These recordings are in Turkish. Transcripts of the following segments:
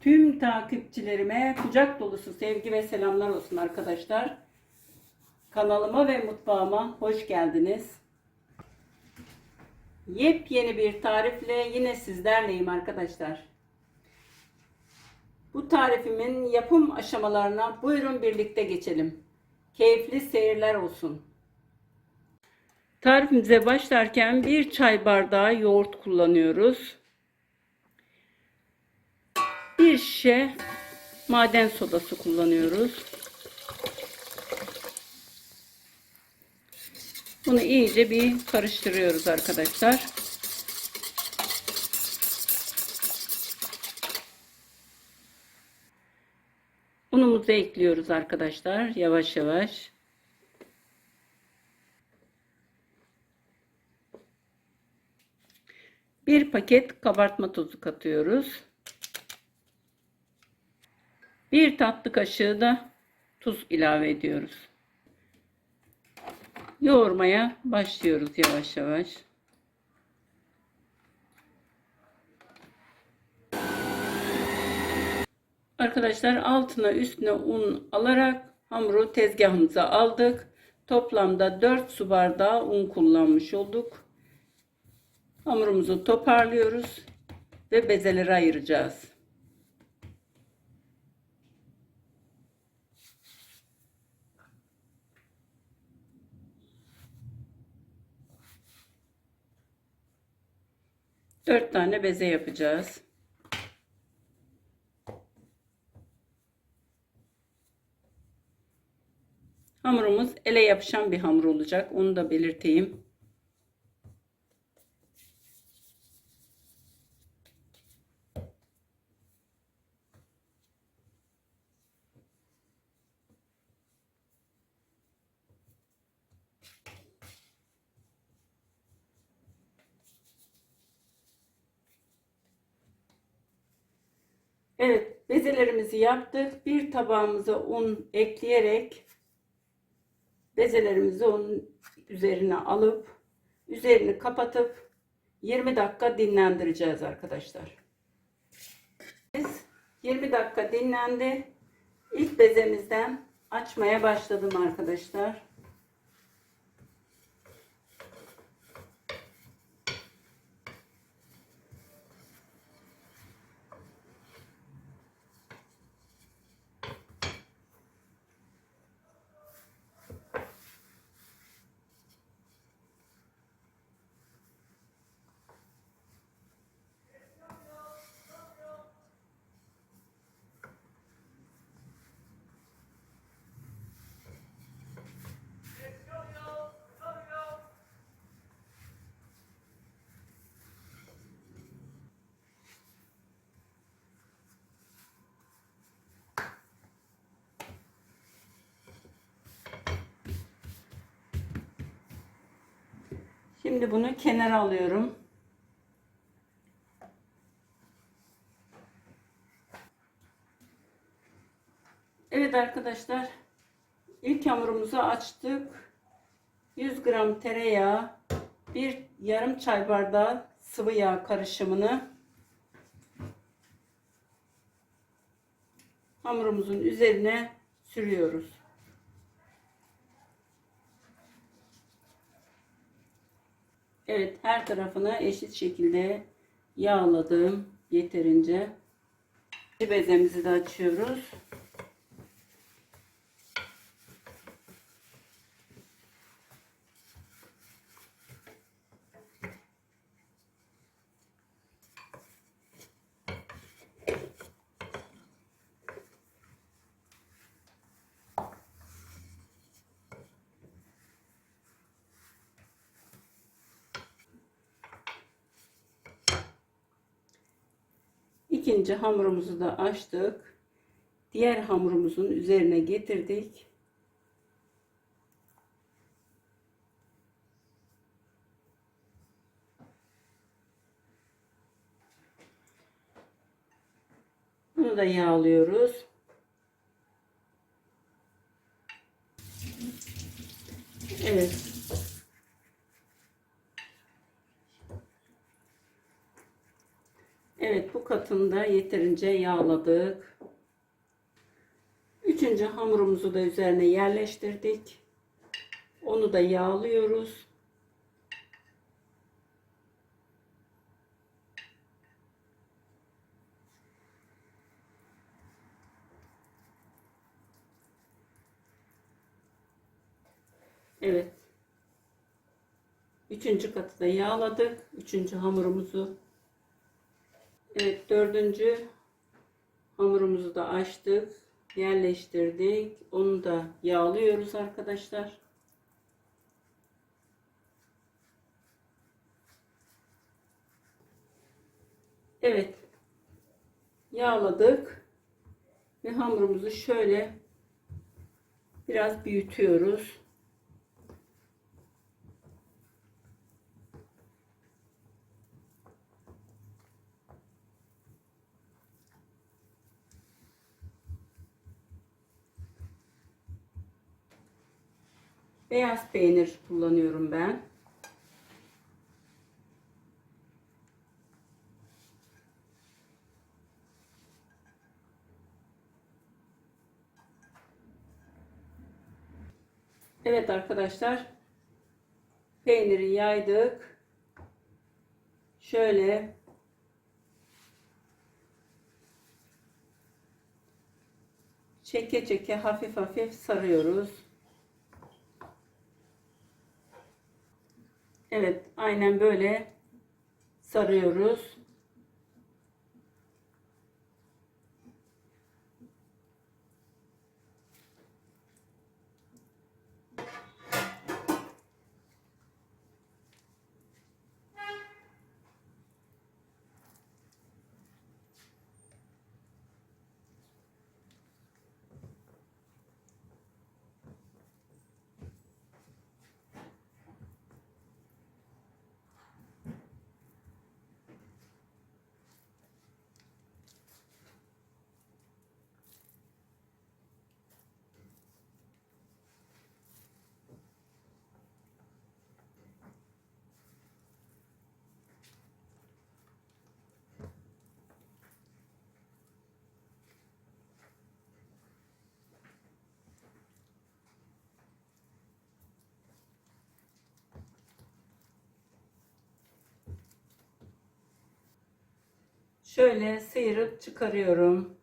Tüm takipçilerime kucak dolusu sevgi ve selamlar olsun arkadaşlar. Kanalıma ve mutfağıma hoş geldiniz. Yepyeni bir tarifle yine sizlerleyim arkadaşlar. Bu tarifimin yapım aşamalarına buyurun birlikte geçelim. Keyifli seyirler olsun. Tarifimize başlarken bir çay bardağı yoğurt kullanıyoruz. Bir şişe maden sodası kullanıyoruz. Bunu iyice bir karıştırıyoruz arkadaşlar. Unumuzu ekliyoruz arkadaşlar yavaş yavaş. Bir paket kabartma tozu katıyoruz. Bir tatlı kaşığı da tuz ilave ediyoruz. Yoğurmaya başlıyoruz yavaş yavaş. Arkadaşlar altına üstüne un alarak hamuru tezgahımıza aldık. Toplamda 4 su bardağı un kullanmış olduk. Hamurumuzu toparlıyoruz ve bezeleri ayıracağız. Dört tane beze yapacağız. Hamurumuz ele yapışan bir hamur olacak. Onu da belirteyim. Evet, bezelerimizi yaptık. Bir tabağımıza un ekleyerek bezelerimizi onun üzerine alıp üzerini kapatıp 20 dakika dinlendireceğiz arkadaşlar. 20 dakika dinlendi. İlk bezemizden açmaya başladım arkadaşlar. Şimdi bunu kenara alıyorum. Evet arkadaşlar. ilk hamurumuzu açtık. 100 gram tereyağı, bir yarım çay bardağı sıvı yağ karışımını hamurumuzun üzerine sürüyoruz. Evet her tarafına eşit şekilde yağladım yeterince. Bezemizi de açıyoruz. İkinci hamurumuzu da açtık. Diğer hamurumuzun üzerine getirdik. Bunu da yağlıyoruz. Evet. Evet bu katı katını da yeterince yağladık. Üçüncü hamurumuzu da üzerine yerleştirdik. Onu da yağlıyoruz. Evet. Üçüncü katı da yağladık. Üçüncü hamurumuzu. Evet dördüncü hamurumuzu da açtık. Yerleştirdik. Onu da yağlıyoruz arkadaşlar. Evet. Yağladık. Ve hamurumuzu şöyle biraz büyütüyoruz. Beyaz peynir kullanıyorum ben. Evet arkadaşlar. Peyniri yaydık. Şöyle çeke çeke hafif hafif sarıyoruz. Evet, aynen böyle sarıyoruz. Şöyle sıyırıp çıkarıyorum.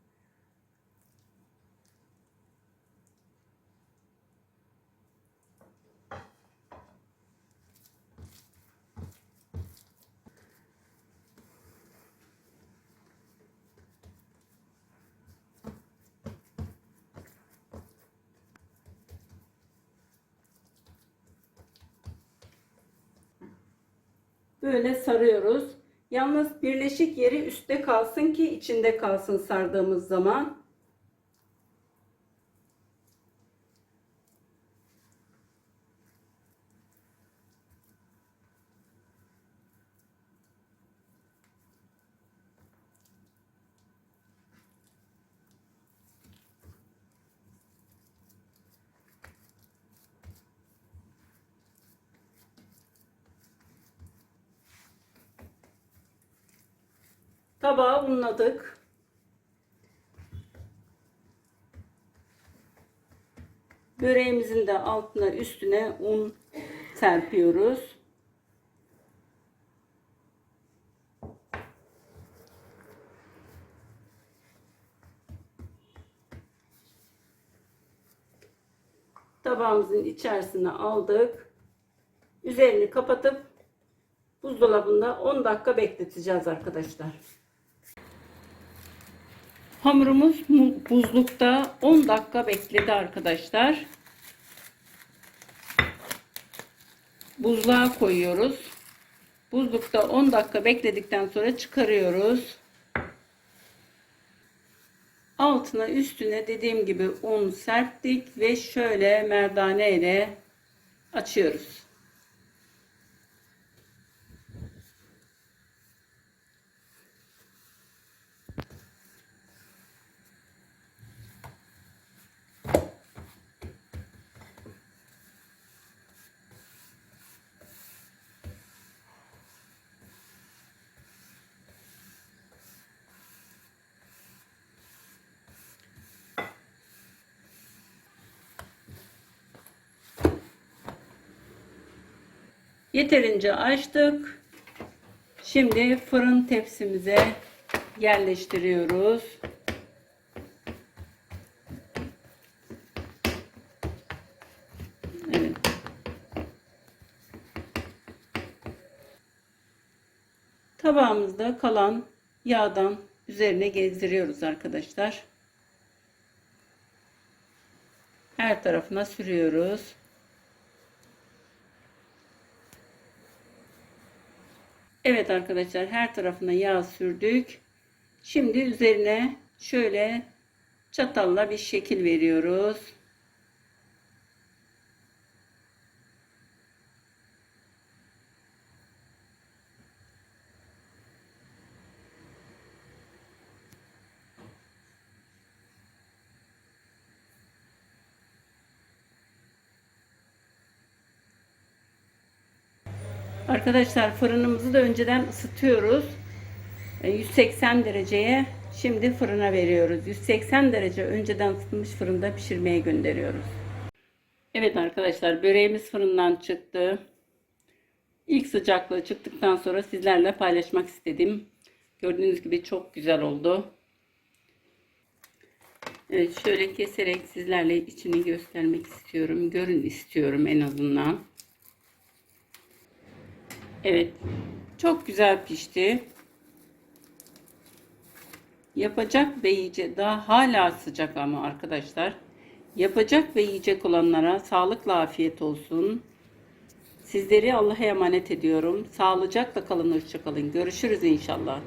Böyle sarıyoruz. Yalnız birleşik yeri üstte kalsın ki içinde kalsın sardığımız zaman. Tabağı unladık. Böreğimizin de altına üstüne un serpiyoruz. Tabağımızın içerisine aldık. Üzerini kapatıp buzdolabında 10 dakika bekleteceğiz arkadaşlar. Hamurumuz buzlukta 10 dakika bekledi arkadaşlar. Buzluğa koyuyoruz. Buzlukta 10 dakika bekledikten sonra çıkarıyoruz. Altına üstüne dediğim gibi un serptik ve şöyle merdane ile açıyoruz. Yeterince açtık. Şimdi fırın tepsimize yerleştiriyoruz. Evet. Tabağımızda kalan yağdan üzerine gezdiriyoruz arkadaşlar. Her tarafına sürüyoruz. Evet arkadaşlar her tarafına yağ sürdük. Şimdi üzerine şöyle çatalla bir şekil veriyoruz. Arkadaşlar fırınımızı da önceden ısıtıyoruz. E, 180 dereceye şimdi fırına veriyoruz. 180 derece önceden ısıtılmış fırında pişirmeye gönderiyoruz. Evet arkadaşlar böreğimiz fırından çıktı. İlk sıcaklığı çıktıktan sonra sizlerle paylaşmak istedim. Gördüğünüz gibi çok güzel oldu. Evet şöyle keserek sizlerle içini göstermek istiyorum. Görün istiyorum en azından. Evet. Çok güzel pişti. Yapacak ve yiyecek daha hala sıcak ama arkadaşlar. Yapacak ve yiyecek olanlara sağlıkla afiyet olsun. Sizleri Allah'a emanet ediyorum. Sağlıcakla kalın, hoşça kalın. Görüşürüz inşallah.